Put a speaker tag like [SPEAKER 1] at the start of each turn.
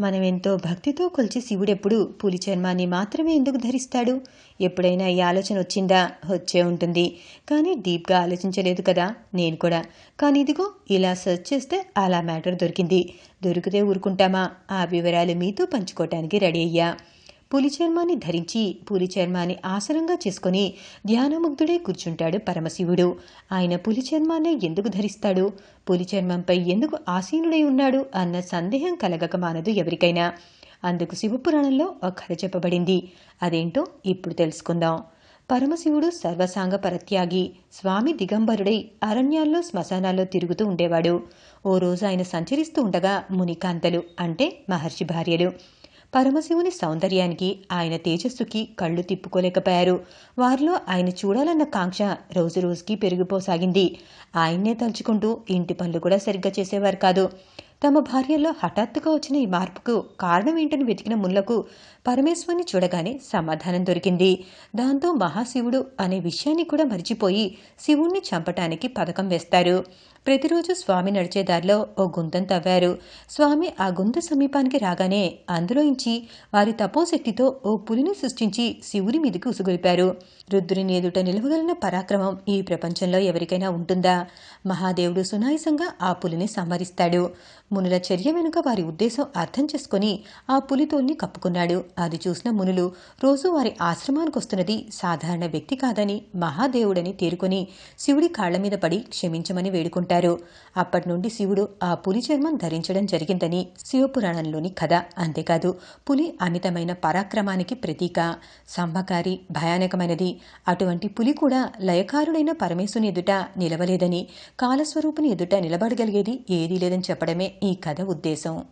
[SPEAKER 1] మనం ఎంతో భక్తితో కొలిచి శివుడెప్పుడు పులి చర్మాన్ని మాత్రమే ఎందుకు ధరిస్తాడు? ఎప్పుడైనా ఈ ఆలోచన వచ్చిందా? వచ్చే ఉంటుంది. కానీ డీప్గా ఆలోచించలేదు కదా? నేను కూడా. కానీ ఇదిగో ఇలా సెర్చ్ చేస్తే అలా మ్యాటర్ దొరికింది. దొరికితే ఊరుకుంటామా? ఆ వివరాలు మీతో పంచుకోవటానికి రెడీ అయ్యా. పులి చర్మాన్ని ధరించి పులి చర్మాన్ని ఆసనంగా చేసుకుని ధ్యానముగ్ధుడే కూర్చుంటాడు పరమశివుడు. ఆయన పులి చర్మాన్ని ఎందుకు ధరిస్తాడు? పులి చర్మంపై ఎందుకు ఆసీనుడై ఉన్నాడు? అన్న సందేహం కలగక మానదు ఎవరికైనా. అందుకు శివపురాణంలో ఒక కథ చెప్పబడింది. అదేంటో ఇప్పుడు తెలుసుకుందాం. పరమశివుడు సర్వసాంగ పరత్యాగి స్వామి దిగంబరుడై అరణ్యాల్లో శ్మశానాల్లో తిరుగుతూ ఉండేవాడు. ఓ రోజు ఆయన సంచరిస్తూ ఉండగా మునికాంతలు అంటే మహర్షి భార్యలు. పరమశివుని సౌందర్యానికి ఆయన తేజస్సుకి కళ్ళు తిప్పుకోలేకపోయారు. వారిలో ఆయన చూడాలన్న కాంక్ష రోజు రోజుకి పెరిగిపోసాగింది. ఆయన్నే తలుచుకుంటూ ఇంటి పనులు కూడా సరిగ్గా చేసేవారు కాదు. తమ భార్యలో హఠాత్తుగా వచ్చిన ఈ మార్పుకు కారణం ఏంటని వెతికిన ముళ్ళకు పరమేశ్వరుని చూడగానే సమాధానం దొరికింది. దాంతో మహాశివుడు అనే విషయాన్ని కూడా మరిచిపోయి శివుణ్ణి చంపటానికి పథకం వేస్తారు. ప్రతిరోజు స్వామి నడిచే దారిలో ఓ గుంతం తవ్వారు. స్వామి ఆ గుంత సమీపానికి రాగానే అందులోంచి వారి తపోశక్తితో ఓ పులిని సృష్టించి శివుని మీదకి ఉసుగొలిపారు. రుద్రుని ఎదుట నిలవగలిగిన పరాక్రమం ఈ ప్రపంచంలో ఎవరికైనా ఉంటుందా? మహాదేవుడు సునాయసంగా ఆ పులిని సంహరిస్తాడు. మునుల చర్య వెనుక వారి ఉద్దేశం అర్థం చేసుకుని ఆ పులితోల్ని కప్పుకున్నాడు. అది చూసిన మునులు రోజు వారి ఆశ్రమానికి వస్తున్నది సాధారణ వ్యక్తి కాదని మహాదేవుడని తేరుకొని శివుడి కాళ్ళ మీద పడి క్షమించమని వేడుకుంటారు. అప్పటి నుండి శివుడు ఆ పులి చర్మం ధరించడం జరిగిందని శివపురాణంలోని కథ. అంతేకాదు పులి అమితమైన పరాక్రమానికి ప్రతీక. సంభకారి భయానకమైనది. అటువంటి పులి కూడా లయకారుడైన పరమేశుని ఎదుట నిలవలేదని కాలస్వరూపుని ఎదుట నిలబడగలిగేది ఏదీ లేదని చెప్పడమే ఈ కథ ఉద్దేశం.